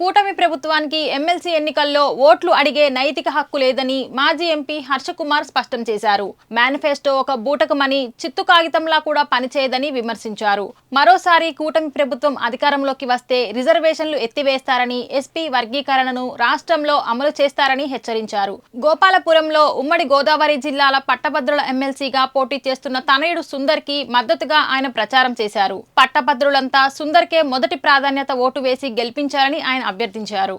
కూటమి ప్రభుత్వానికి ఎమ్మెల్సీ ఎన్నికల్లో ఓట్లు అడిగే నైతిక హక్కు లేదని మాజీ ఎంపీ హర్షకుమార్ స్పష్టం చేశారు. మేనిఫెస్టో ఒక బూటకమని చిత్తు కాగితంలా కూడా పనిచేయదని విమర్శించారు. మరోసారి కూటమి ప్రభుత్వం అధికారంలోకి వస్తే రిజర్వేషన్లు ఎత్తివేస్తారని ఎస్పీ వర్గీకరణను రాష్ట్రంలో అమలు చేస్తారని హెచ్చరించారు. గోపాలపురంలో ఉమ్మడి గోదావరి జిల్లాల పట్టభద్రుల ఎమ్మెల్సీగా పోటీ చేస్తున్న తనయుడు సుందర్కి మద్దతుగా ఆయన ప్రచారం చేశారు. పట్టభద్రులంతా సుందర్కే మొదటి ప్రాధాన్యత ఓటు వేసి గెలిపించారని ఆయన అభ్యర్థించారు.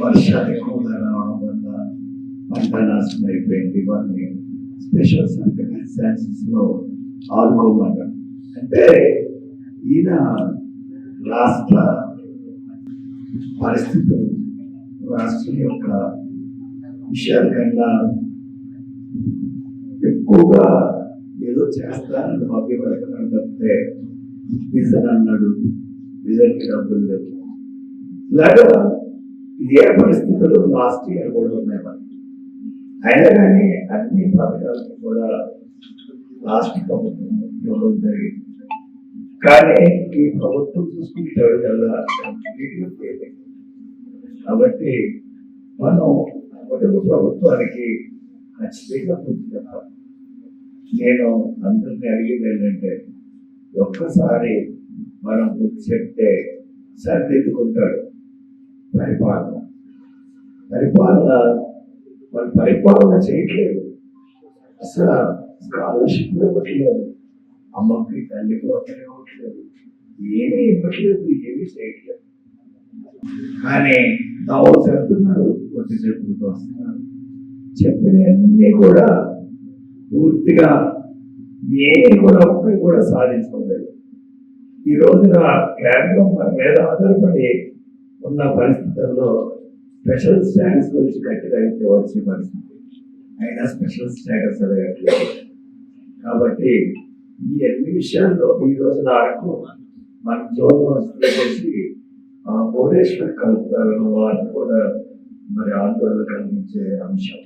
వర్షాలు రావడం వల్ల పంట నాశనం అయిపోయింది వారిని స్పెషల్ సర్కమ్స్టాన్సెస్లో అంటే ఈయన రాష్ట్ర పరిస్థితులు రాష్ట్రం యొక్క విషయాల కన్నా ఎక్కువగా ఏదో చేస్తానని అభ్యపడకడం తప్పితే విజన్ అన్నాడు విజన్కి డబ్బులు లేవు ఇలాగా ఏ పరిస్థితులు లాస్ట్ ఇయర్ కూడా ఉన్నాయి మనకి అయినా కానీ అన్ని పథకాలకు కూడా లాస్ట్ ప్రభుత్వం ఇవ్వడం జరిగింది. కానీ ఈ ప్రభుత్వం చూసుకుంటే కల్లా కాబట్టి మనం మొదటి ప్రభుత్వానికి ఖచ్చితంగా బుద్ధి చెప్పాలి. నేను అందరినీ అడిగేది ఏంటంటే ఒక్కసారి మనం బుద్ధి చెప్తే సరిదిద్దుకుంటాడు. పరిపాలన. పరిపాలన వాళ్ళు పరిపాలన చేయట్లేదు. అసలు స్కాలర్షిప్ ఇవ్వట్లేదు. అమ్మకి తల్లికి ఒకటి ఇవ్వట్లేదు. ఏమీ ఇవ్వట్లేదు ఏమీ చేయట్లేదు. కానీ నవ్వు చెప్తున్నారు కొద్ది చెప్పులతో వస్తున్నారు. చెప్పినవన్నీ కూడా పూర్తిగా ఏమీ కూడా ఒక్కటి కూడా సాధించుకోలేదు ఈ రోజున కేంద్రం మన మీద ఆధారపడి పరిస్థితుల్లో స్పెషల్ స్టాటస్ గురించి గట్టిగా అయితే వచ్చే పరిస్థితి. అయినా స్పెషల్ స్టాటస్ అడగట్లేదు. కాబట్టి ఈ అన్ని విషయాల్లో ఈ రోజుల వరకు మన జోన్ చేసి భువనేశ్వర్ కలుపుతారు వారిని కూడా మరి ఆందోళన కలిగించే అంశం.